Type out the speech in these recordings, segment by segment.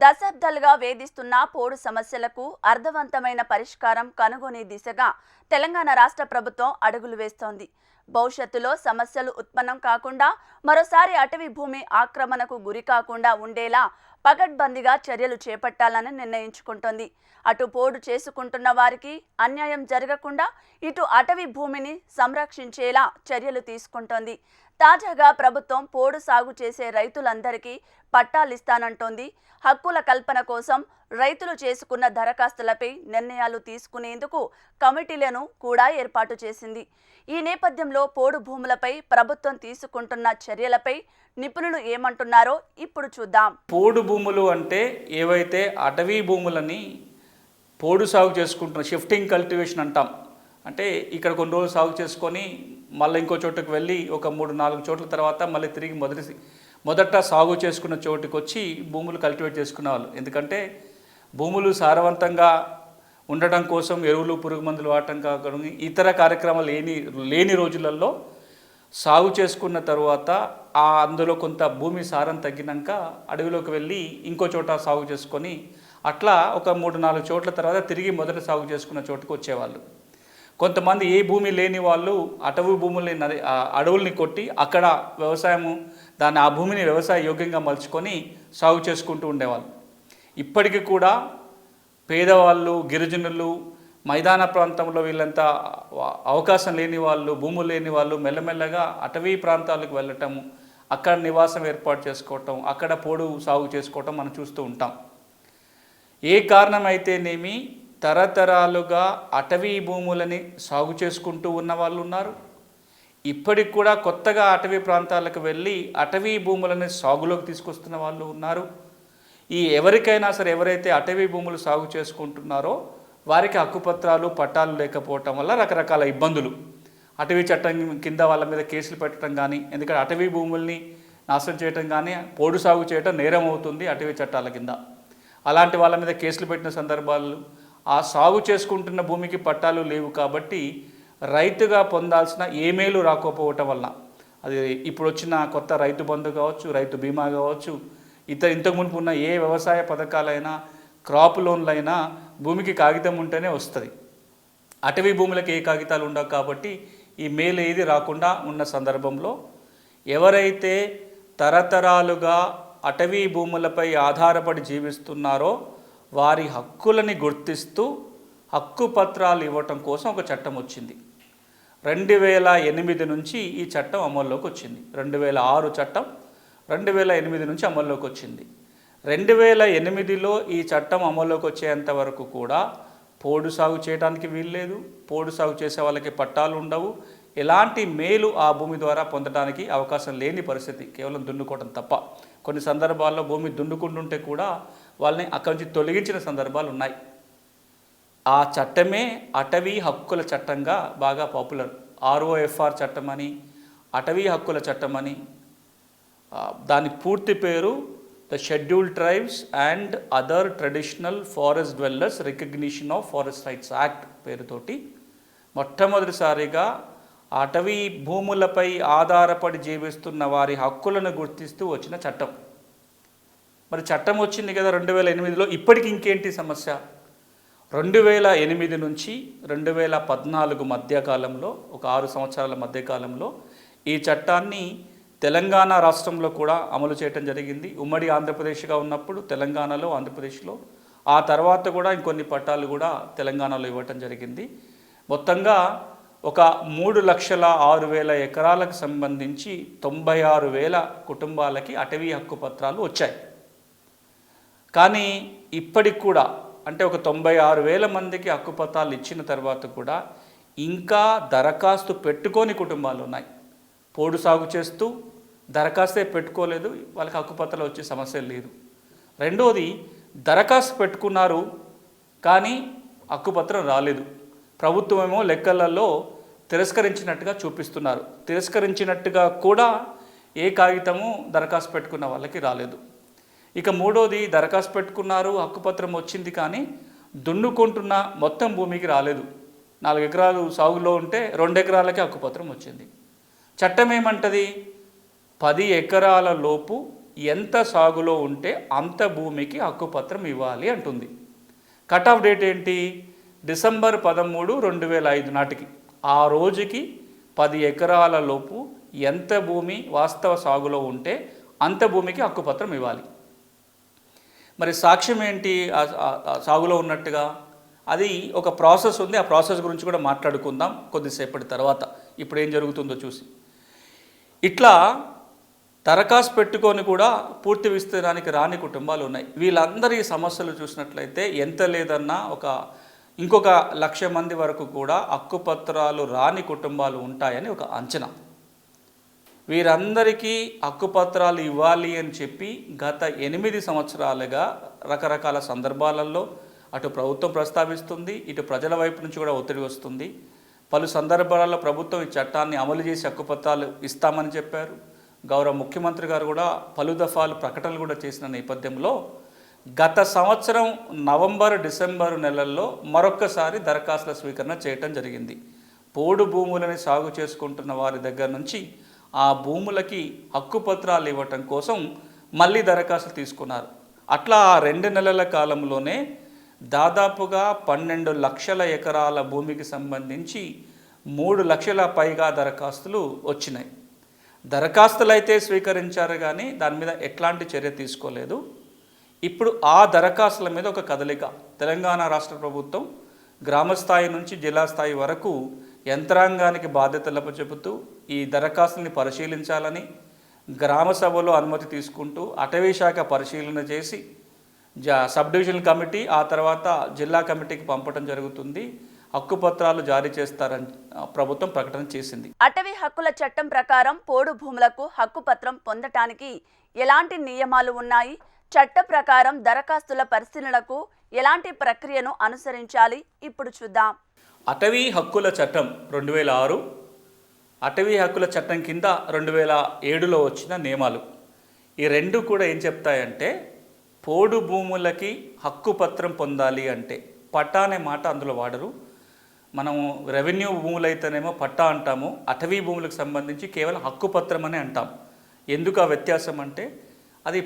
దశాబ్దాలుగా వేధిస్తున్న పోడు సమస్యలకు అర్థవంతమైన పరిష్కారం కనుగొనే దిశగా తెలంగాణ రాష్ట్ర ప్రభుత్వం అడుగులు వేస్తోంది. భవిష్యత్తులో సమస్యలు ఉత్పన్నం కాకుండా మరోసారి అటవీ భూమి ఆక్రమణకు గురి కాకుండా ఉండేలా పగడ్బందీగా చర్యలు చేపట్టాలని నిర్ణయించుకుంటోంది. అటు పోడు చేసుకుంటున్న వారికి అన్యాయం జరగకుండా ఇటు అటవీ భూమిని సంరక్షించేలా చర్యలు తీసుకుంటోంది. తాజాగా ప్రభుత్వం పోడు సాగు చేసే రైతులందరికీ పట్టాలిస్తానంటోంది. హక్కుల కల్పన కోసం రైతులు చేసుకున్న దరఖాస్తులపై నిర్ణయాలు తీసుకునేందుకు కమిటీలను కూడా ఏర్పాటు చేసింది. ఈ నేపథ్యంలో పోడు భూములపై ప్రభుత్వం తీసుకుంటున్న చర్యలపై నిపుణులు ఏమంటున్నారో ఇప్పుడు చూద్దాం. పోడు భూములు అంటే ఏవైతే అటవీ భూములని పోడు సాగు చేసుకుంటున్న షిఫ్టింగ్ కల్టివేషన్ అంటాం. అంటే ఇక్కడ కొన్ని రోజులు సాగు చేసుకొని మళ్ళీ ఇంకో చోటుకు వెళ్ళి ఒక మూడు నాలుగు చోట్ల తర్వాత మళ్ళీ తిరిగి మొదటి మొదట సాగు చేసుకున్న చోటుకు వచ్చి భూములు కల్టివేట్ చేసుకునే వాళ్ళు. ఎందుకంటే భూములు సారవంతంగా ఉండడం కోసం ఎరువులు పురుగు మందులు వాడటం కాకుండా ఇతర కార్యక్రమాలు లేని లేని రోజులలో సాగు చేసుకున్న తర్వాత ఆ అందులో కొంత భూమి సారం తగ్గినాక అడవిలోకి వెళ్ళి ఇంకో చోట సాగు చేసుకొని అట్లా ఒక మూడు నాలుగు చోట్ల తర్వాత తిరిగి మొదట సాగు చేసుకున్న చోటుకు వచ్చేవాళ్ళు. కొంతమంది ఏ భూమి లేని వాళ్ళు అటవీ భూముల్ని నది అడవుల్ని కొట్టి అక్కడ వ్యవసాయము దాన్ని ఆ భూమిని వ్యవసాయ యోగ్యంగా మలుచుకొని సాగు చేసుకుంటూ ఉండేవాళ్ళు. ఇప్పటికీ కూడా పేదవాళ్ళు గిరిజనులు మైదాన ప్రాంతంలో వీళ్ళంతా అవకాశం లేని వాళ్ళు భూములు లేని వాళ్ళు మెల్లమెల్లగా అటవీ ప్రాంతాలకు వెళ్ళటము అక్కడ నివాసం ఏర్పాటు చేసుకోవటం అక్కడ పోడు సాగు చేసుకోవటం మనం చూస్తూ ఉంటాం. ఏ కారణమైతేనేమి తరతరాలుగా అటవీ భూములని సాగు చేసుకుంటూ ఉన్న వాళ్ళు ఉన్నారు. ఇప్పటికి కూడా కొత్తగా అటవీ ప్రాంతాలకు వెళ్ళి అటవీ భూములని సాగులోకి తీసుకొస్తున్న వాళ్ళు ఉన్నారు. ఈ ఎవరికైనా సరే ఎవరైతే అటవీ భూములు సాగు చేసుకుంటున్నారో వారికి హక్కుపత్రాలు పట్టాలు లేకపోవటం వల్ల రకరకాల ఇబ్బందులు. అటవీ చట్టం కింద వాళ్ళ మీద కేసులు పెట్టడం కానీ ఎందుకంటే అటవీ భూముల్ని నాశనం చేయటం కానీ పోడు సాగు చేయటం నేరం అవుతుంది అటవీ చట్టాల కింద. అలాంటి వాళ్ళ మీద కేసులు పెట్టిన సందర్భాలు ఆ సాగు చేసుకుంటున్న భూమికి పట్టాలు లేవు కాబట్టి రైతుగా పొందాల్సిన ఏ మేలు రాకపోవటం వల్ల. అది ఇప్పుడు వచ్చిన కొత్త రైతు బంధు కావచ్చు రైతు బీమా కావచ్చు ఇతర ఇంతకు మునుపు ఉన్న ఏ వ్యవసాయ పథకాలైనా క్రాప్ లోన్లైనా భూమికి కాగితం ఉంటేనే వస్తుంది. అటవీ భూములకు ఏ కాగితాలు ఉండవు కాబట్టి ఈ మేలు ఏది రాకుండా ఉన్న సందర్భంలో ఎవరైతే తరతరాలుగా అటవీ భూములపై ఆధారపడి జీవిస్తున్నారో వారి హక్కులని గుర్తిస్తూ హక్కు పత్రాలు ఇవ్వటం కోసం ఒక చట్టం వచ్చింది. రెండు వేల ఎనిమిది నుంచి ఈ చట్టం అమల్లోకి వచ్చింది. రెండు వేల ఆరు చట్టం రెండు వేల ఎనిమిది నుంచి అమల్లోకి వచ్చింది. రెండు వేల ఎనిమిదిలో ఈ చట్టం అమల్లోకి వచ్చేంత వరకు కూడా పోడు సాగు చేయడానికి వీల్లేదు. పోడు సాగు చేసే వాళ్ళకి పట్టాలు ఉండవు. ఎలాంటి మేలు ఆ భూమి ద్వారా పొందడానికి అవకాశం లేని పరిస్థితి. కేవలం దున్నుకోవడం తప్ప. కొన్ని సందర్భాల్లో భూమి దున్నుకుంటుంటే కూడా వాళ్ళని అక్కడి నుంచి తొలగించిన సందర్భాలు ఉన్నాయి. ఆ చట్టమే అటవీ హక్కుల చట్టంగా బాగా పాపులర్ ఆర్ఓఎఫ్ఆర్ చట్టం అని అటవీ హక్కుల చట్టం అని దాని పూర్తి పేరు the Schedule Tribes and Other Traditional Forest Dwellers Recognition of Forest Rights Act పేరుతోటి మొట్టమొదటిసారిగా అటవీ భూములపై ఆధారపడి జీవిస్తున్న వారి హక్కులను గుర్తిస్తూ వచ్చిన చట్టం. మరి చట్టం వచ్చింది కదా రెండు వేల ఎనిమిదిలో ఇప్పటికి ఇంకేంటి సమస్య? రెండు వేల ఎనిమిది నుంచి రెండు వేల పద్నాలుగు మధ్యకాలంలో ఒక ఆరు సంవత్సరాల మధ్యకాలంలో ఈ చట్టాన్ని తెలంగాణ రాష్ట్రంలో కూడా అమలు చేయటం జరిగింది. ఉమ్మడి ఆంధ్రప్రదేశ్గా ఉన్నప్పుడు తెలంగాణలో ఆంధ్రప్రదేశ్లో. ఆ తర్వాత కూడా ఇంకొన్ని పట్టాలు కూడా తెలంగాణలో ఇవ్వటం జరిగింది. మొత్తంగా ఒక మూడు లక్షల ఆరు వేల ఎకరాలకు సంబంధించి తొంభై ఆరు వేల కుటుంబాలకి అటవీ హక్కు పత్రాలు వచ్చాయి. కానీ ఇప్పటికి కూడా అంటే ఒక తొంభై ఆరు వేల మందికి హక్కుపత్రాలు ఇచ్చిన తర్వాత కూడా ఇంకా దరఖాస్తు పెట్టుకోని కుటుంబాలు ఉన్నాయి. పోడు సాగు చేస్తూ దరఖాస్తే పెట్టుకోలేదు వాళ్ళకి హక్కుపత్రాలు వచ్చే సమస్య లేదు. రెండోది దరఖాస్తు పెట్టుకున్నారు కానీ హక్కుపత్రం రాలేదు. ప్రభుత్వమేమో లెక్కలలో తిరస్కరించినట్టుగా చూపిస్తున్నారు. తిరస్కరించినట్టుగా కూడా ఏ కాగితము దరఖాస్తు పెట్టుకున్న వాళ్ళకి రాలేదు. ఇక మూడోది దరఖాస్తు పెట్టుకున్నారు హక్కుపత్రం వచ్చింది కానీ దున్నుకుంటున్న మొత్తం భూమికి రాలేదు. నాలుగు ఎకరాలు సాగులో ఉంటే రెండు ఎకరాలకే హక్కుపత్రం వచ్చింది. చట్టం ఏమంటది? పది ఎకరాల లోపు ఎంత సాగులో ఉంటే అంత భూమికి హక్కుపత్రం ఇవ్వాలి అంటుంది. కట్ ఆఫ్ డేట్ ఏంటి? డిసెంబర్ పదమూడు రెండు వేల ఐదు నాటికి. ఆ రోజుకి పది ఎకరాల లోపు ఎంత భూమి వాస్తవ సాగులో ఉంటే అంత భూమికి హక్కుపత్రం ఇవ్వాలి. మరి సాక్ష్యం ఏంటి? సాగులో ఉన్నట్టుగా? అది ఒక ప్రాసెస్ ఉంది. ఆ ప్రాసెస్ గురించి కూడా మాట్లాడుకుందాం కొద్దిసేపటి తర్వాత. ఇప్పుడు ఏం జరుగుతుందో చూసి. ఇట్లా దరఖాస్తు పెట్టుకొని కూడా పూర్తి విస్తీర్ణానికి రాని కుటుంబాలు ఉన్నాయి. వీళ్ళందరి సమస్యలు చూసినట్లయితే ఎంత లేదన్నా ఒక ఇంకొక లక్ష మంది వరకు కూడా హక్కుపత్రాలు రాని కుటుంబాలు ఉంటాయని ఒక అంచనా. వీరందరికీ హక్కుపత్రాలు ఇవ్వాలి అని చెప్పి గత ఎనిమిది సంవత్సరాలుగా రకరకాల సందర్భాలలో అటు ప్రభుత్వం ప్రస్తావిస్తుంది ఇటు ప్రజల వైపు నుంచి కూడా ఒత్తిడి వస్తుంది. పలు సందర్భాలలో ప్రభుత్వం ఈ చట్టాన్ని అమలు చేసి హక్కుపత్రాలు ఇస్తామని చెప్పారు. గౌరవ ముఖ్యమంత్రి గారు కూడా పలు దఫాలు ప్రకటనలు కూడా చేసిన నేపథ్యంలో గత సంవత్సరం నవంబర్ డిసెంబర్ నెలల్లో మరొక్కసారి దరఖాస్తుల స్వీకరణ చేయటం జరిగింది. పోడు భూములని సాగు చేసుకుంటున్న వారి దగ్గర నుంచి ఆ భూములకి హక్కుపత్రాలు ఇవ్వటం కోసం మళ్ళీ దరఖాస్తు తీసుకున్నారు. అట్లా ఆ రెండు నెలల కాలంలోనే దాదాపుగా పన్నెండు లక్షల ఎకరాల భూమికి సంబంధించి మూడు లక్షల పైగా దరఖాస్తులు వచ్చినాయి. దరఖాస్తులు అయితే స్వీకరించారు కానీ దాని మీద ఎట్లాంటి చర్య తీసుకోలేదు. ఇప్పుడు ఆ దరఖాస్తుల మీద ఒక కదలిక. తెలంగాణ రాష్ట్ర ప్రభుత్వం గ్రామ స్థాయి నుంచి జిల్లా స్థాయి వరకు యంత్రాంగానికి బాధ్యతలు చెబుతూ ఈ దరఖాస్తుల్ని పరిశీలించాలని గ్రామ సభలో అనుమతి తీసుకుంటూ అటవీ శాఖ పరిశీలన చేసి జా సబ్ డివిజన్ కమిటీ ఆ తర్వాత జిల్లా కమిటీకి పంపడం జరుగుతుంది. హక్కుపత్రాలు జారీ చేస్తారని ప్రభుత్వం ప్రకటన చేసింది. అటవీ హక్కుల చట్టం ప్రకారం పోడు భూములకు హక్కుపత్రం పొందటానికి ఎలాంటి నియమాలు ఉన్నాయి? చట్ట ప్రకారం దరఖాస్తుల పరిశీలనకు ఎలాంటి ప్రక్రియను అనుసరించాలి? ఇప్పుడు చూద్దాం. అటవీ హక్కుల చట్టం రెండు వేల ఆరు అటవీ హక్కుల చట్టం కింద రెండు వేల ఏడులో వచ్చిన నియమాలు. ఈ రెండు కూడా ఏం చెప్తాయంటే పోడు భూములకి హక్కు పత్రం పొందాలి అంటే పట్టా అనే మాట అందులో వాడరు. మనము రెవెన్యూ భూములు అయితేనేమో పట్టా అంటాము అటవీ భూములకు సంబంధించి కేవలం హక్కు పత్రం అనే అంటాం. ఎందుకు ఆ వ్యత్యాసం అంటే అది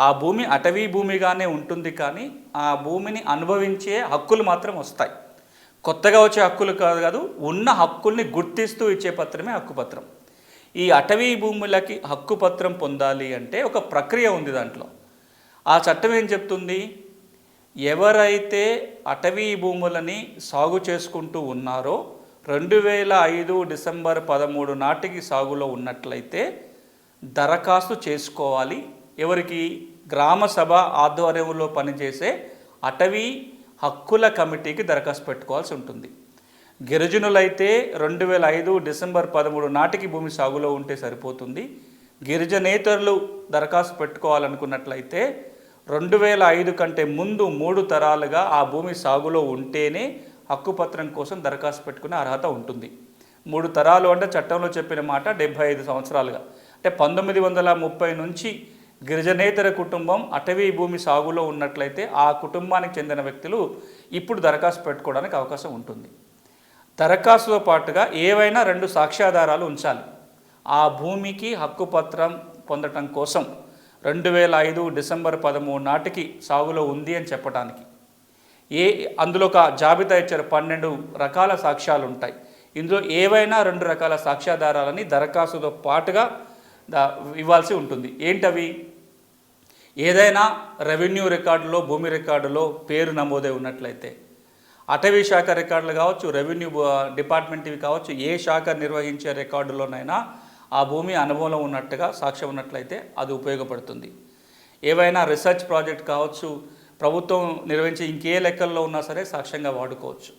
ఆ భూమి అటవీ భూమిగానే ఉంటుంది కానీ ఆ భూమిని అనుభవించే హక్కులు మాత్రం వస్తాయి. కొత్తగా వచ్చే హక్కులు కాదు కాదు ఉన్న హక్కుల్ని గుర్తిస్తూ ఇచ్చే పత్రమే హక్కుపత్రం. ఈ అటవీ భూములకి హక్కుపత్రం పొందాలి అంటే ఒక ప్రక్రియ ఉంది దాంట్లో. ఆ చట్టం ఏం చెప్తుంది? ఎవరైతే అటవీ భూములని సాగు చేసుకుంటూ ఉన్నారో రెండు వేల ఐదు డిసెంబర్ పదమూడు నాటికి సాగులో ఉన్నట్లయితే దరఖాస్తు చేసుకోవాలి. ఎవరికి? గ్రామ సభ ఆధ్వర్యంలో పనిచేసే అటవీ హక్కుల కమిటీకి దరఖాస్తు పెట్టుకోవాల్సి ఉంటుంది. గిరిజనులైతే రెండు వేల ఐదు డిసెంబర్ పదమూడు నాటికి భూమి సాగులో ఉంటే సరిపోతుంది. గిరిజనేతరులు దరఖాస్తు పెట్టుకోవాలనుకున్నట్లయితే రెండు వేల ఐదు కంటే ముందు మూడు తరాలుగా ఆ భూమి సాగులో ఉంటేనే హక్కుపత్రం కోసం దరఖాస్తు పెట్టుకునే అర్హత ఉంటుంది. మూడు తరాలు అంటే చట్టంలో చెప్పిన మాట డెబ్భై ఐదు సంవత్సరాలుగా. అంటే పంతొమ్మిది వందల ముప్పై నుంచి గిరిజనేతర కుటుంబం అటవీ భూమి సాగులో ఉన్నట్లయితే ఆ కుటుంబానికి చెందిన వ్యక్తులు ఇప్పుడు దరఖాస్తు పెట్టుకోవడానికి అవకాశం ఉంటుంది. దరఖాస్తుతో పాటుగా ఏవైనా రెండు సాక్ష్యాధారాలు ఉంచాలి. ఆ భూమికి హక్కుపత్రం పొందటం కోసం రెండు వేల ఐదు డిసెంబర్ పదమూడు నాటికి సాగులో ఉంది అని చెప్పడానికి ఏ అందులో ఒక జాబితా ఇచ్చారు పన్నెండు రకాల సాక్ష్యాలు ఉంటాయి. ఇందులో ఏవైనా రెండు రకాల సాక్ష్యాధారాలని దరఖాస్తుతో పాటుగా ఇవ్వాల్సి ఉంటుంది. ఏంటవి? ఏదైనా రెవెన్యూ రికార్డులో భూమి రికార్డులో పేరు నమోదై ఉన్నట్లయితే అటవీ శాఖ రికార్డులు కావచ్చు రెవెన్యూ డిపార్ట్మెంట్ ఇవి కావచ్చు ఏ శాఖ నిర్వహించే రికార్డులోనైనా ఆ భూమి అనుభవంలో ఉన్నట్టుగా సాక్ష్యం ఉన్నట్లయితే అది ఉపయోగపడుతుంది. ఏవైనా రీసెర్చ్ ప్రాజెక్ట్ కావచ్చు ప్రభుత్వం నిర్వహించే ఇంకే లెక్కల్లో ఉన్నా సరే సాక్ష్యంగా వాడుకోవచ్చు.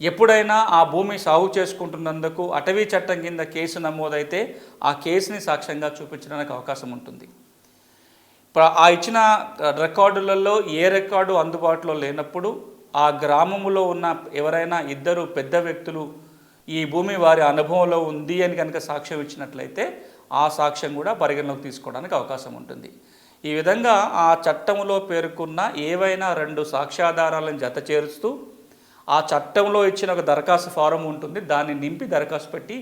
ఎప్పుడైనా ఆ భూమి సాగు చేసుకుంటున్నందుకు అటవీ చట్టం కింద కేసు నమోదైతే ఆ కేసుని సాక్ష్యంగా చూపించడానికి అవకాశం ఉంటుంది. ఆ ఇచ్చిన రికార్డులలో ఏ రికార్డు అందుబాటులో లేనప్పుడు ఆ గ్రామములో ఉన్న ఎవరైనా ఇద్దరు పెద్ద వ్యక్తులు ఈ భూమి వారి అనుభవంలో ఉంది అని కనుక సాక్ష్యం ఇచ్చినట్లయితే ఆ సాక్ష్యం కూడా పరిగణలోకి తీసుకోవడానికి అవకాశం ఉంటుంది. ఈ విధంగా ఆ చట్టంలో పేర్కొన్న ఏవైనా రెండు సాక్ష్యాధారాలను జత చేరుస్తూ ఆ చట్టంలో ఇచ్చిన ఒక దరఖాస్తు ఫారం ఉంటుంది. దాన్ని నింపి దరఖాస్తు పెట్టి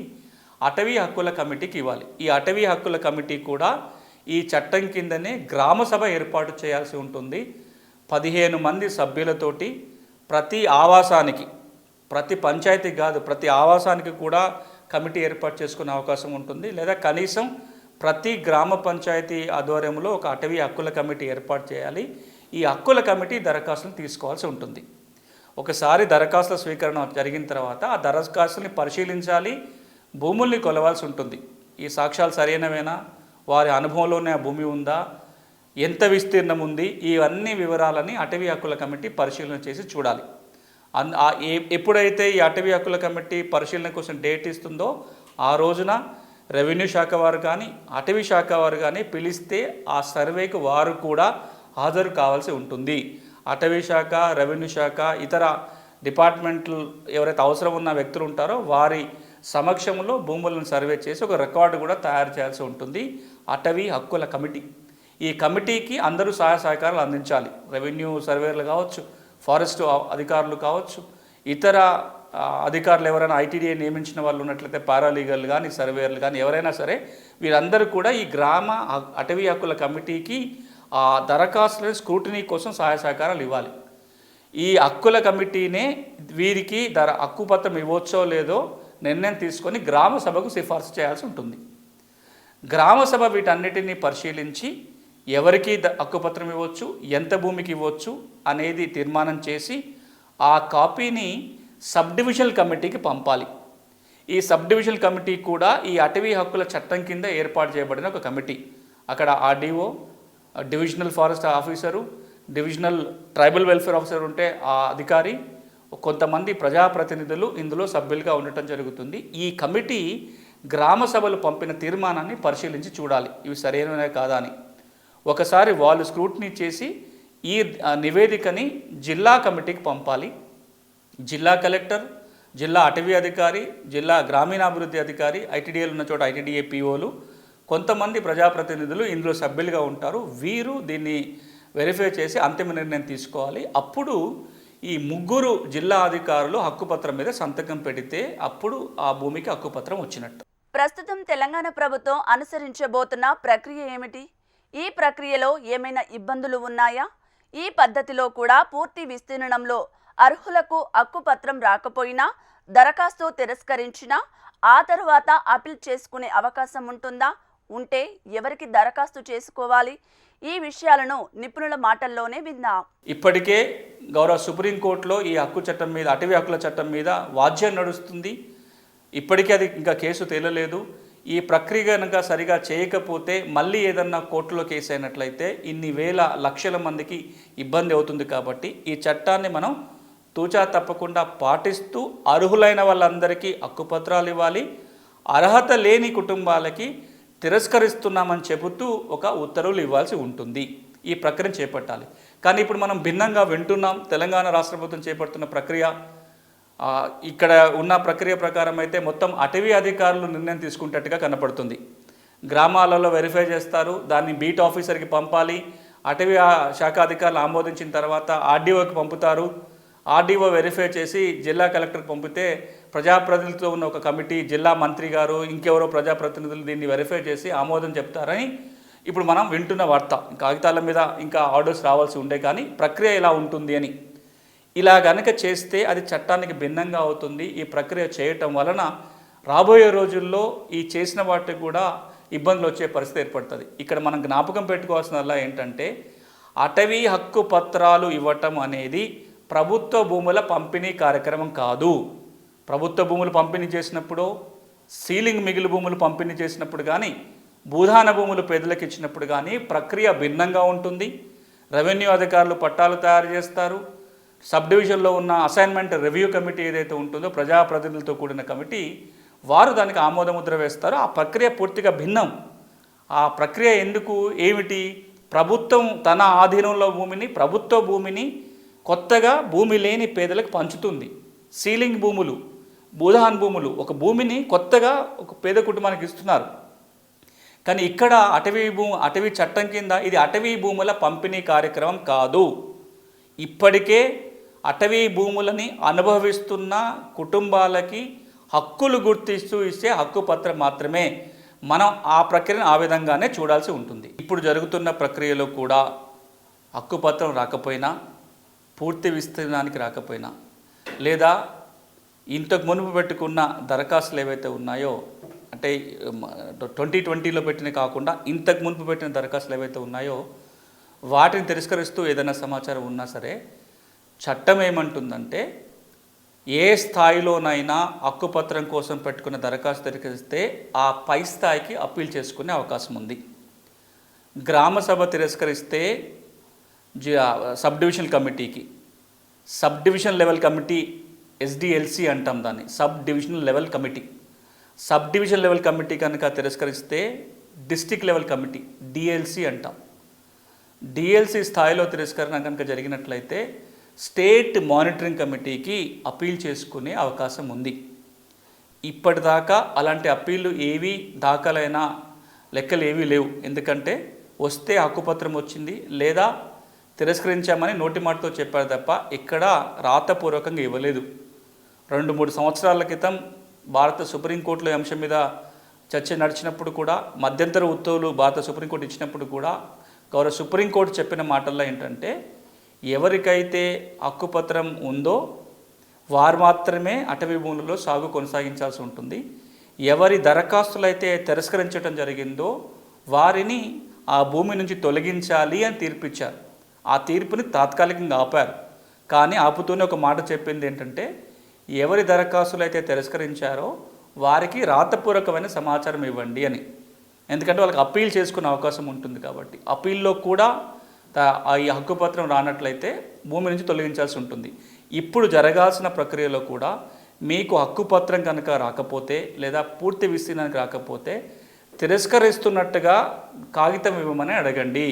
అటవీ హక్కుల కమిటీకి ఇవ్వాలి. ఈ అటవీ హక్కుల కమిటీ కూడా ఈ చట్టం కిందనే గ్రామ సభ ఏర్పాటు చేయాల్సి ఉంటుంది. పదిహేను మంది సభ్యులతోటి ప్రతి ఆవాసానికి ప్రతి పంచాయతీ కాదు ప్రతి ఆవాసానికి కూడా కమిటీ ఏర్పాటు చేసుకునే అవకాశం ఉంటుంది. లేదా కనీసం ప్రతి గ్రామ పంచాయతీ ఆధ్వర్యంలో ఒక అటవీ హక్కుల కమిటీ ఏర్పాటు చేయాలి. ఈ హక్కుల కమిటీ దరఖాస్తులు తీసుకోవాల్సి ఉంటుంది. ఒకసారి దరఖాస్తుల స్వీకరణ జరిగిన తర్వాత ఆ దరఖాస్తుని పరిశీలించాలి భూముల్ని కొలవాల్సి ఉంటుంది. ఈ సాక్ష్యాలు సరైనవేనా? వారి అనుభవంలోనే ఆ భూమి ఉందా? ఎంత విస్తీర్ణం ఉంది? ఇవన్నీ వివరాలని అటవీ హక్కుల కమిటీ పరిశీలన చేసి చూడాలి. అన్ ఏ- ఎప్పుడైతే ఈ అటవీ హక్కుల కమిటీ పరిశీలన కోసం డేట్ ఇస్తుందో ఆ రోజున రెవెన్యూ శాఖ వారు కానీ అటవీ శాఖ వారు కానీ పిలిస్తే ఆ సర్వేకు వారు కూడా హాజరు కావాల్సి ఉంటుంది. అటవీ శాఖ రెవెన్యూ శాఖ ఇతర డిపార్ట్మెంట్లు ఎవరైతే అవసరం ఉన్న వ్యక్తులు ఉంటారో వారి సమక్షంలో భూములను సర్వే చేసి ఒక రికార్డు కూడా తయారు చేయాల్సి ఉంటుంది. అటవీ హక్కుల కమిటీ. ఈ కమిటీకి అందరూ సహాయ సహకారాలు అందించాలి. రెవెన్యూ సర్వేలు కావచ్చు ఫారెస్ట్ అధికారులు కావచ్చు ఇతర అధికారులు ఎవరైనా ఐటీడీఏ నియమించిన వాళ్ళు ఉన్నట్లయితే పారాలీగల్ కానీ సర్వేయర్లు కానీ ఎవరైనా సరే వీరందరూ కూడా ఈ గ్రామ అటవీ హక్కుల కమిటీకి ఆ దరఖాస్తుల స్క్రూటినీ కోసం సహాయ సహకారాలు ఇవ్వాలి. ఈ హక్కుల కమిటీనే వీరికి ధర హక్కుపత్రం ఇవ్వచ్చో లేదో నిర్ణయం తీసుకొని గ్రామ సభకు సిఫార్సు చేయాల్సి ఉంటుంది. గ్రామ సభ వీటన్నిటిని పరిశీలించి ఎవరికి ద- హక్కుపత్రం ఇవ్వచ్చు ఎంత భూమికి ఇవ్వచ్చు అనేది తీర్మానం చేసి ఆ కాపీని సబ్ డివిజనల్ కమిటీకి పంపాలి. ఈ సబ్ డివిజనల్ కమిటీ కూడా ఈ అటవీ హక్కుల చట్టం కింద ఏర్పాటు చేయబడిన ఒక కమిటీ. అక్కడ RDO divisional forest officer divisional tribal welfare officer ఉంటే ఆ అధికారి కొంతమంది ప్రజాప్రతినిధులు ఇందులో సభ్యులుగా ఉండటం జరుగుతుంది. ఈ కమిటీ గ్రామ సభలు పంపిన తీర్మానాన్ని పరిశీలించి చూడాలి. ఇవి సరైనవే కాదా అని. ఒకసారి వాళ్ళు స్క్రూటినీ చేసి ఈ నివేదికని జిల్లా కమిటీకి పంపాలి. జిల్లా కలెక్టర్ జిల్లా అటవీ అధికారి జిల్లా గ్రామీణాభివృద్ధి అధికారి ఐటీడీఏలు ఉన్న చోట ఐటీడీఏ పీఓలు కొంతమంది ప్రజాప్రతినిధులు ఇందులో సభ్యులుగా ఉంటారు. వీరు దీన్ని వెరిఫై చేసి అంతిమ నిర్ణయం తీసుకోవాలి. అప్పుడు ఈ ముగ్గురు జిల్లా అధికారులు హక్కుపత్రం మీద సంతకం పెడితే అప్పుడు ఆ భూమికి హక్కుపత్రం వచ్చినట్టు. ప్రస్తుతం తెలంగాణ ప్రభుత్వం అనుసరించబోతున్న ప్రక్రియ ఏమిటి? ఈ ప్రక్రియలో ఏమైనా ఇబ్బందులు ఉన్నాయా? ఈ పద్ధతిలో కూడా పూర్తి విస్తీర్ణంలో అర్హులకు హక్కుపత్రం రాకపోయినా దరఖాస్తు తిరస్కరించినా ఆ తరువాత అపీల్ చేసుకునే అవకాశం ఉంటుందా? ఉంటే ఎవరికి దరఖాస్తు చేసుకోవాలి? ఈ విషయాలను నిపుణుల మాటల్లోనే విందాం ఇప్పటికే గౌరవ సుప్రీంకోర్టులో ఈ హక్కు చట్టం మీద అటవీ హక్కుల చట్టం మీద వాద్యం నడుస్తుంది. ఇప్పటికీ అది ఇంకా కేసు తేలలేదు. ఈ ప్రక్రియ కనుక సరిగా చేయకపోతే మళ్ళీ ఏదన్నా కోర్టులో కేసు అయినట్లయితే ఇన్ని వేల లక్షల మందికి ఇబ్బంది అవుతుంది కాబట్టి ఈ చట్టాన్ని మనం తూచా తప్పకుండా పాటిస్తూ అర్హులైన వాళ్ళందరికీ హక్కుపత్రాలు ఇవ్వాలి. అర్హత లేని కుటుంబాలకి తిరస్కరిస్తున్నామని చెబుతూ ఒక ఉత్తర్వులు ఇవ్వాల్సి ఉంటుంది. ఈ ప్రక్రియను చేపట్టాలి. కానీ ఇప్పుడు మనం భిన్నంగా వింటున్నాం. తెలంగాణ రాష్ట్ర ప్రభుత్వం చేపడుతున్న ప్రక్రియ ఇక్కడ ఉన్న ప్రక్రియ ప్రకారం అయితే మొత్తం అటవీ అధికారులు నిర్ణయం తీసుకుంటట్టుగా కనపడుతుంది. గ్రామాలలో వెరిఫై చేస్తారు. దాన్ని బీట్ ఆఫీసర్కి పంపాలి. అటవీ ఆ శాఖ అధికారులు ఆమోదించిన తర్వాత ఆర్డీఓకి పంపుతారు. ఆర్డీఓ వెరిఫై చేసి జిల్లా కలెక్టర్కి పంపితే ప్రజాప్రతినిధులతో ఉన్న ఒక కమిటీ జిల్లా మంత్రి గారు ఇంకెవరో ప్రజాప్రతినిధులు దీన్ని వెరిఫై చేసి ఆమోదం చెప్తారని ఇప్పుడు మనం వింటున్న వార్త. కాగితాల మీద ఇంకా ఆర్డర్స్ రావాల్సి ఉండే కానీ ప్రక్రియ ఇలా ఉంటుంది అని. ఇలా గనక చేస్తే అది చట్టానికి భిన్నంగా అవుతుంది. ఈ ప్రక్రియ చేయటం వలన రాబోయే రోజుల్లో ఈ చేసిన వాటికి కూడా ఇబ్బందులు వచ్చే పరిస్థితి ఏర్పడుతుంది. ఇక్కడ మనం జ్ఞాపకం పెట్టుకోవాల్సినలా ఏంటంటే అటవీ హక్కు పత్రాలు ఇవ్వటం అనేది ప్రభుత్వ భూముల పంపిణీ కార్యక్రమం కాదు. ప్రభుత్వ భూములు పంపిణీ చేసినప్పుడు సీలింగ్ మిగిలి భూములు పంపిణీ చేసినప్పుడు కానీ భూధాన భూములు పేదలకు ఇచ్చినప్పుడు కానీ ప్రక్రియ భిన్నంగా ఉంటుంది. రెవెన్యూ అధికారులు పట్టాలు తయారు చేస్తారు. సబ్ డివిజన్లో ఉన్న అసైన్మెంట్ రివ్యూ కమిటీ ఏదైతే ఉంటుందో ప్రజాప్రతినిధులతో కూడిన కమిటీ వారు దానికి ఆమోదముద్ర వేస్తారు. ఆ ప్రక్రియ పూర్తిగా భిన్నం. ఆ ప్రక్రియ ఎందుకు ఏమిటి? ప్రభుత్వం తన ఆధీనంలో భూమిని ప్రభుత్వ భూమిని కొత్తగా భూమి లేని పేదలకు పంచుతుంది. సీలింగ్ భూములు భూదాన్ భూములు ఒక భూమిని కొత్తగా ఒక పేద కుటుంబానికి ఇస్తున్నారు. కానీ ఇక్కడ అటవీ భూమి అటవీ చట్టం కింద ఇది అటవీ భూముల పంపిణీ కార్యక్రమం కాదు. ఇప్పటికే అటవీ భూములని అనుభవిస్తున్న కుటుంబాలకి హక్కులు గుర్తిస్తూ ఇచ్చే హక్కు పత్రం మాత్రమే. మనం ఆ ప్రక్రియను ఆ విధంగానే చూడాల్సి ఉంటుంది. ఇప్పుడు జరుగుతున్న ప్రక్రియలో కూడా హక్కుపత్రం రాకపోయినా పూర్తి విస్తీర్ణానికి రాకపోయినా లేదా ఇంతకు మునుపు పెట్టుకున్న దరఖాస్తులు ఏవైతే ఉన్నాయో అంటే ట్వంటీ ట్వంటీలో పెట్టిన కాకుండా ఇంతకు మునుపు పెట్టిన దరఖాస్తులు ఏవైతే ఉన్నాయో వాటిని తిరస్కరిస్తూ ఏదైనా సమాచారం ఉన్నా సరే చట్టం ఏమంటుందంటే ఏ స్థాయిలోనైనా హక్కుపత్రం కోసం పెట్టుకున్న దరఖాస్తు తిరస్కరిస్తే ఆ పై స్థాయికి అప్పీల్ చేసుకునే అవకాశం ఉంది. గ్రామ సభ తిరస్కరిస్తే సబ్ డివిజనల్ కమిటీకి sub division level committee SDLC అంటాం దాన్ని sub divisional level committee sub division level committee కనుక తిరస్కరిస్తే డిస్టిక్ లెవెల్ కమిటీ డిఎల్సి అంటాం. డిఎల్సి స్థాయిలో తిరస్కరణ కనుక జరిగినట్లయితే స్టేట్ మానిటరింగ్ కమిటీకి అప్పీల్ చేసుకునే అవకాశం ఉంది. ఇప్పటిదాకా అలాంటి అప్పీళ్ళు ఏవి దాఖలైన లెక్కలు ఏవీ లేవు. ఎందుకంటే వస్తే హక్కుపత్రం వచ్చింది లేదా తిరస్కరించామని నోటి మాటతో చెప్పారు తప్ప ఇక్కడ రాతపూర్వకంగా ఇవ్వలేదు. రెండు మూడు సంవత్సరాల క్రితం భారత సుప్రీంకోర్టులో అంశం మీద చర్చ నడిచినప్పుడు కూడా మధ్యంతర ఉత్తర్వులు భారత సుప్రీంకోర్టు ఇచ్చినప్పుడు కూడా గౌరవ సుప్రీంకోర్టు చెప్పిన మాటల్లో ఏంటంటే ఎవరికైతే హక్కుపత్రం ఉందో వారు మాత్రమే అటవీ భూములలో సాగు కొనసాగించాల్సి ఉంటుంది. ఎవరి దరఖాస్తులు అయితే తిరస్కరించడం జరిగిందో వారిని ఆ భూమి నుంచి తొలగించాలి అని తీర్పిచ్చారు. ఆ తీర్పుని తాత్కాలికంగా ఆపారు. కానీ ఆపుతూనే ఒక మాట చెప్పింది ఏంటంటే ఎవరి దరఖాస్తులు అయితే తిరస్కరించారో వారికి రాతపూర్వకమైన సమాచారం ఇవ్వండి అని. ఎందుకంటే వాళ్ళకి అప్పీల్ చేసుకునే అవకాశం ఉంటుంది కాబట్టి. అప్పీల్లో కూడా ఈ హక్కుపత్రం రానట్లయితే భూమి నుంచి తొలగించాల్సి ఉంటుంది. ఇప్పుడు జరగాల్సిన ప్రక్రియలో కూడా మీకు హక్కుపత్రం కనుక రాకపోతే లేదా పూర్తి విస్తీర్ణానికి రాకపోతే తిరస్కరిస్తున్నట్టుగా కాగితం ఇవ్వమని అడగండి.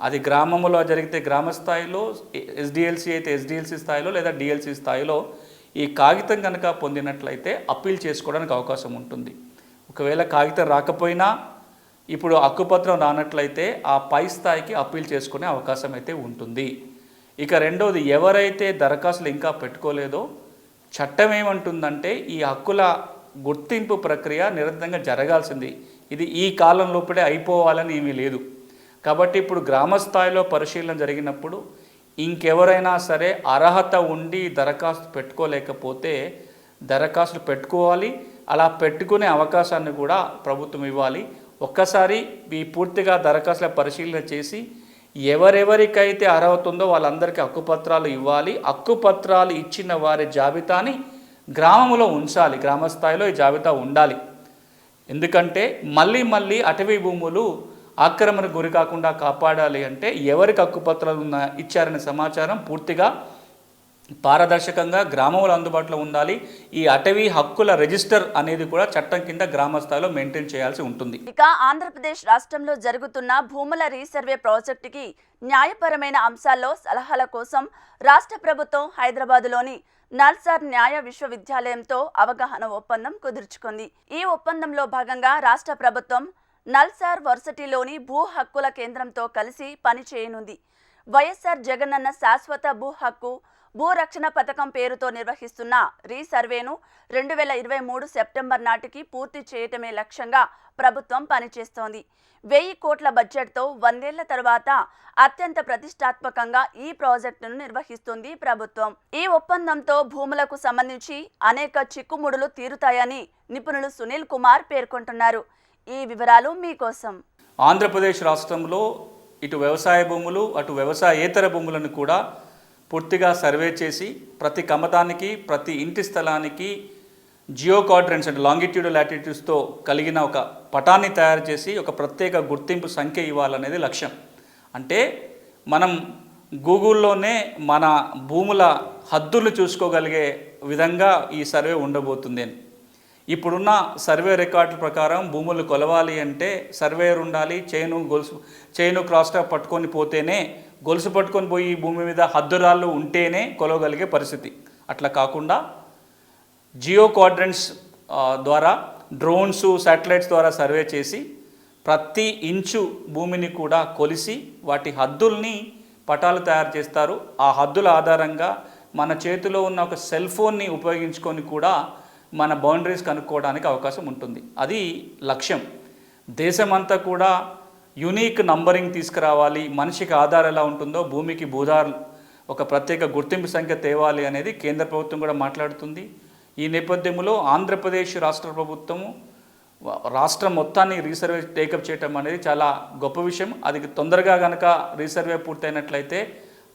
అది గ్రామంలో జరిగితే గ్రామ స్థాయిలో ఎస్డిఎల్సి అయితే ఎస్డిఎల్సి స్థాయిలో లేదా డిఎల్సి స్థాయిలో ఈ కాగితం కనుక పొందినట్లయితే అప్పీల్ చేసుకోవడానికి అవకాశం ఉంటుంది. ఒకవేళ కాగితం రాకపోయినా ఇప్పుడు హక్కుపత్రం రానట్లయితే ఆ పై స్థాయికి అప్పీల్ చేసుకునే అవకాశం అయితే ఉంటుంది. ఇక రెండవది ఎవరైతే దరఖాస్తులు ఇంకా పెట్టుకోలేదో చట్టం ఏమంటుందంటే ఈ హక్కుల గుర్తింపు ప్రక్రియ నిరంతరంగా జరగాల్సింది. ఇది ఈ కాలంలోపడే అయిపోవాలని ఏమీ లేదు. కాబట్టి ఇప్పుడు గ్రామ స్థాయిలో పరిశీలన జరిగినప్పుడు ఇంకెవరైనా సరే అర్హత ఉండి దరఖాస్తు పెట్టుకోలేకపోతే దరఖాస్తులు పెట్టుకోవాలి. అలా పెట్టుకునే అవకాశాన్ని కూడా ప్రభుత్వం ఇవ్వాలి. ఒక్కసారి ఈ పూర్తిగా దరఖాస్తుల పరిశీలన చేసి ఎవరెవరికైతే అర్హత ఉందో వాళ్ళందరికీ హక్కుపత్రాలు ఇవ్వాలి. హక్కుపత్రాలు ఇచ్చిన వారి జాబితాని గ్రామంలో ఉంచాలి. గ్రామ స్థాయిలో ఈ జాబితా ఉండాలి. ఎందుకంటే మళ్ళీ మళ్ళీ అటవీ భూములు ఆక్రమణకు గురి కాకుండా కాపాడాలి అంటే ఎవరికి హక్కుపత్రాలు ఉన్న ఇచ్చారనే సమాచారం పూర్తిగా పారదర్శకంగా గ్రామంలో అందుబాటులో ఉండాలి. ఈ అటవీ హక్కుల రిజిస్టర్ అనేది కూడా చట్టం కింద గ్రామ స్థాయిలో మెయింటైన్ చేయాల్సి ఉంటుంది. ఇక ఆంధ్రప్రదేశ్ రాష్ట్రంలో జరుగుతున్న భూముల రీసర్వే ప్రాజెక్టుకి న్యాయపరమైన అంశాల్లో సలహాల కోసం రాష్ట్ర ప్రభుత్వం హైదరాబాదులోని నల్సార్ న్యాయ విశ్వవిద్యాలయంతో అవగాహన ఒప్పందం కుదుర్చుకుంది. ఈ ఒప్పందంలో భాగంగా రాష్ట్ర ప్రభుత్వం నల్సార్ వర్సిటీలోని భూ హక్కుల కేంద్రంతో కలిసి పనిచేయనుంది వైఎస్ఆర్ జగనన్న శాశ్వత భూ హక్కు భూ రక్షణ పథకం పేరుతో నిర్వహిస్తున్న రీసర్వేను రెండు వేల ఇరవై మూడు సెప్టెంబర్ నాటికి పూర్తి చేయటమే లక్ష్యంగా ప్రభుత్వం పనిచేస్తోంది. వెయ్యి కోట్ల బడ్జెట్తో వందేళ్ళ తర్వాత అత్యంత ప్రతిష్టాత్మకంగా ఈ ప్రాజెక్టును నిర్వహిస్తుంది ప్రభుత్వం. ఈ ఒప్పందంతో భూములకు సంబంధించి అనేక చిక్కుముడులు తీరుతాయని నిపుణులు సునీల్ కుమార్ పేర్కొంటున్నారు. ఈ వివరాలు మీకోసం ఆంధ్రప్రదేశ్ రాష్ట్రంలో ఇటు వ్యవసాయ భూములు అటు వ్యవసాయేతర భూములను కూడా పూర్తిగా సర్వే చేసి ప్రతి కమతానికి ప్రతి ఇంటి స్థలానికి జియో కోఆర్డినేట్స్ అంటే లాంగిట్యూడ్ లాటిట్యూడ్స్తో కలిగిన ఒక పటాన్ని తయారు చేసి ఒక ప్రత్యేక గుర్తింపు సంఖ్య ఇవ్వాలనేది లక్ష్యం. అంటే మనం గూగుల్లోనే మన భూముల హద్దులు చూసుకోగలిగే విధంగా ఈ సర్వే ఉండబోతుంది అని. ఇప్పుడున్న సర్వే రికార్డుల ప్రకారం భూములు కొలవాలి అంటే సర్వేయర్ ఉండాలి చైను గొలుసు చైను క్రాస్టా పట్టుకొని పోతేనే గొలుసు పట్టుకొని పోయి భూమి మీద హద్దురాళ్ళు ఉంటేనే కొలవగలిగే పరిస్థితి. అట్లా కాకుండా జియో క్వాడ్రెంట్స్ ద్వారా డ్రోన్స్ శాటిలైట్స్ ద్వారా సర్వే చేసి ప్రతి ఇంచు భూమిని కూడా కొలిసి వాటి హద్దుల్ని పటాలు తయారు చేస్తారు. ఆ హద్దుల ఆధారంగా మన చేతిలో ఉన్న ఒక సెల్ ఫోన్ని ఉపయోగించుకొని కూడా మన బౌండరీస్ కనుక్కోవడానికి అవకాశం ఉంటుంది. అది లక్ష్యం. దేశమంతా కూడా యునీక్ నంబరింగ్ తీసుకురావాలి మనిషికి ఆధార్ ఎలా ఉంటుందో భూమికి భూధార్ ఒక ప్రత్యేక గుర్తింపు సంఖ్య తేవాలి అనేది కేంద్ర ప్రభుత్వం కూడా మాట్లాడుతుంది. ఈ నేపథ్యంలో ఆంధ్రప్రదేశ్ రాష్ట్ర ప్రభుత్వము రాష్ట్రం మొత్తాన్ని రీసర్వే టేకప్ చేయటం అనేది చాలా గొప్ప విషయం. అది తొందరగా కనుక రీసర్వే పూర్తయినట్లయితే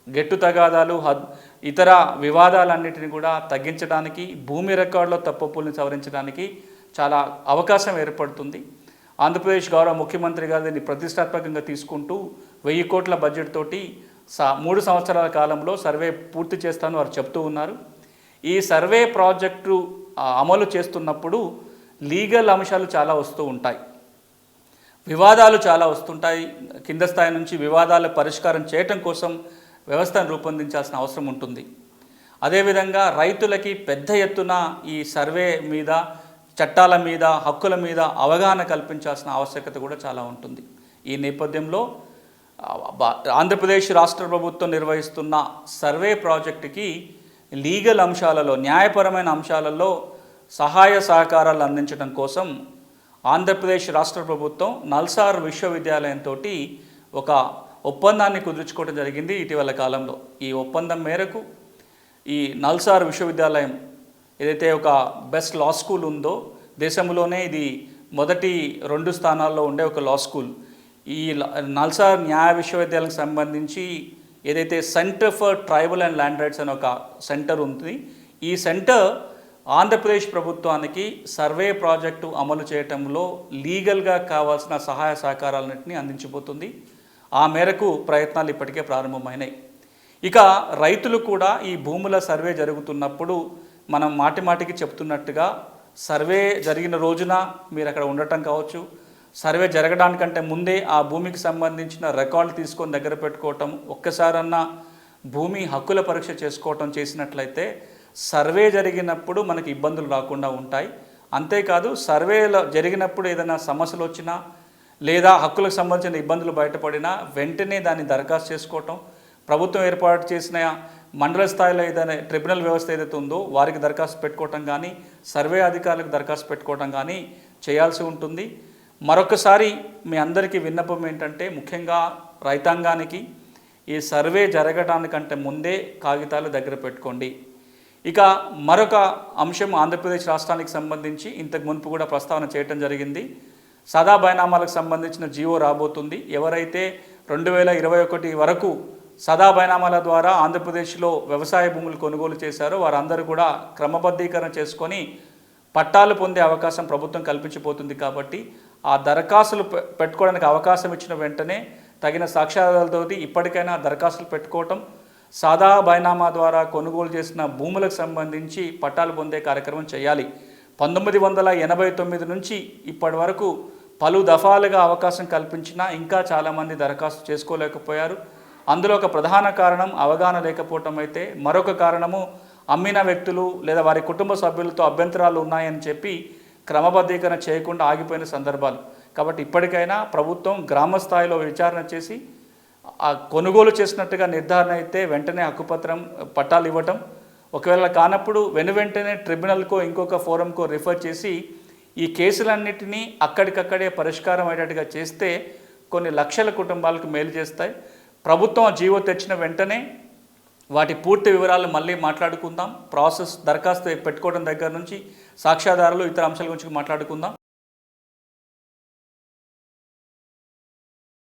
గెట్టు తగాదాలు హద్ ఇతర వివాదాలన్నిటిని కూడా తగ్గించడానికి భూమి రికార్డులో తప్పుల్ని సవరించడానికి చాలా అవకాశం ఏర్పడుతుంది. ఆంధ్రప్రదేశ్ గౌరవ ముఖ్యమంత్రి గారు దీన్ని ప్రతిష్టాత్మకంగా తీసుకుంటూ వెయ్యి కోట్ల బడ్జెట్ తోటి సా మూడు సంవత్సరాల కాలంలో సర్వే పూర్తి చేస్తాను వారు చెప్తూ ఉన్నారు. ఈ సర్వే ప్రాజెక్టు అమలు చేస్తున్నప్పుడు లీగల్ అంశాలు చాలా వస్తూ ఉంటాయి. వివాదాలు చాలా వస్తుంటాయి. కింద స్థాయి నుంచి వివాదాల పరిష్కారం చేయటం కోసం వ్యవస్థను రూపొందించాల్సిన అవసరం ఉంటుంది. అదేవిధంగా రైతులకి పెద్ద ఎత్తున ఈ సర్వే మీద చట్టాల మీద హక్కుల మీద అవగాహన కల్పించాల్సిన ఆవశ్యకత కూడా చాలా ఉంటుంది. ఈ నేపథ్యంలో ఆంధ్రప్రదేశ్ రాష్ట్ర ప్రభుత్వం నిర్వహిస్తున్న సర్వే ప్రాజెక్టుకి లీగల్ అంశాలలో న్యాయపరమైన అంశాలలో సహాయ సహకారాలు అందించడం కోసం ఆంధ్రప్రదేశ్ రాష్ట్ర ప్రభుత్వం నల్సార్ విశ్వవిద్యాలయంతో ఒక ఒప్పందాన్ని కుదుర్చుకోవడం జరిగింది ఇటీవల కాలంలో. ఈ ఒప్పందం మేరకు ఈ నల్సార్ విశ్వవిద్యాలయం ఏదైతే ఒక బెస్ట్ లా స్కూల్ ఉందో దేశంలోనే ఇది మొదటి రెండు స్థానాల్లో ఉండే ఒక లా స్కూల్. ఈ నల్సార్ న్యాయ విశ్వవిద్యాలయం సంబంధించి ఏదైతే centre for tribal and land rights అనే ఒక సెంటర్ ఉంది. ఈ సెంటర్ ఆంధ్రప్రదేశ్ ప్రభుత్వానికి సర్వే ప్రాజెక్టు అమలు చేయటంలో లీగల్గా కావాల్సిన సహాయ సహకారాలన్నింటినీ అందించబోతుంది. ఆ మేరకు ప్రయత్నాలు ఇప్పటికే ప్రారంభమైనాయి. ఇక రైతులు కూడా ఈ భూముల సర్వే జరుగుతున్నప్పుడు మనం మాటి మాటికి చెప్తున్నట్టుగా సర్వే జరిగిన రోజున మీరు అక్కడ ఉండటం కావచ్చు సర్వే జరగడానికంటే ముందే ఆ భూమికి సంబంధించిన రికార్డులు తీసుకొని దగ్గర పెట్టుకోవటం ఒక్కసారన్నా భూమి హక్కుల పరీక్ష చేసుకోవటం చేసినట్లయితే సర్వే జరిగినప్పుడు మనకి ఇబ్బందులు రాకుండా ఉంటాయి. అంతేకాదు సర్వేలో జరిగినప్పుడు ఏదైనా సమస్యలు వచ్చినా లేదా హక్కులకు సంబంధించిన ఇబ్బందులు బయటపడినా వెంటనే దాన్ని దరఖాస్తు చేసుకోవటం ప్రభుత్వం ఏర్పాటు చేసిన మండల స్థాయిలో ఏదైనా ట్రిబ్యునల్ వ్యవస్థ ఏదైతే ఉందో వారికి దరఖాస్తు పెట్టుకోవటం కానీ సర్వే అధికారులకు దరఖాస్తు పెట్టుకోవటం కానీ చేయాల్సి ఉంటుంది. మరొకసారి మీ అందరికీ విన్నపం ఏంటంటే ముఖ్యంగా రైతాంగానికి ఈ సర్వే జరగడానికంటే ముందే కాగితాలు దగ్గర పెట్టుకోండి. ఇక మరొక అంశం ఆంధ్రప్రదేశ్ రాష్ట్రానికి సంబంధించి ఇంతకు మునుపు కూడా ప్రస్తావన చేయటం జరిగింది. సదా బైనామాలకు సంబంధించిన జీవో రాబోతుంది. ఎవరైతే రెండు వేల ఇరవై ఒకటి వరకు సదా బైనామాల ద్వారా ఆంధ్రప్రదేశ్లో వ్యవసాయ భూములు కొనుగోలు చేశారో వారందరూ కూడా క్రమబద్ధీకరణ చేసుకొని పట్టాలు పొందే అవకాశం ప్రభుత్వం కల్పించిపోతుంది కాబట్టి ఆ దరఖాస్తులు పెట్టుకోవడానికి అవకాశం ఇచ్చిన వెంటనే తగిన సాక్ష్యాధారాలతోటి ఇప్పటికైనా దరఖాస్తులు పెట్టుకోవటం సాదా బైనామా ద్వారా కొనుగోలు చేసిన భూములకు సంబంధించి పట్టాలు పొందే కార్యక్రమం చేయాలి. పంతొమ్మిది వందల ఎనభై తొమ్మిది నుంచి ఇప్పటి వరకు పలు దఫాలుగా అవకాశం కల్పించినా ఇంకా చాలామంది దరఖాస్తు చేసుకోలేకపోయారు. అందులో ఒక ప్రధాన కారణం అవగాహన లేకపోవటం అయితే మరొక కారణము అమ్మిన వ్యక్తులు లేదా వారి కుటుంబ సభ్యులతో అభ్యంతరాలు ఉన్నాయని చెప్పి క్రమబద్ధీకరణ చేయకుండా ఆగిపోయిన సందర్భాలు. కాబట్టి ఇప్పటికైనా ప్రభుత్వం గ్రామ స్థాయిలో విచారణ చేసి కొనుగోలు చేసినట్టుగా నిర్ధారణ అయితే వెంటనే హక్కుపత్రం పట్టాలు ఇవ్వటం ఒకవేళ కానప్పుడు వెను వెంటనే ట్రిబ్యునల్కో ఇంకొక ఫోరంకో రిఫర్ చేసి ఈ కేసులన్నిటినీ అక్కడికక్కడే పరిష్కారం అయ్యేటట్టుగా చేస్తే కొన్ని లక్షల కుటుంబాలకు మేలు చేస్తాయి. ప్రభుత్వం జీవో తెచ్చిన వెంటనే వాటి పూర్తి వివరాలు మళ్ళీ మాట్లాడుకుందాం. ప్రాసెస్ దరఖాస్తు పెట్టుకోవడం దగ్గర నుంచి సాక్ష్యాధారాలు ఇతర అంశాల గురించి మాట్లాడుకుందాం.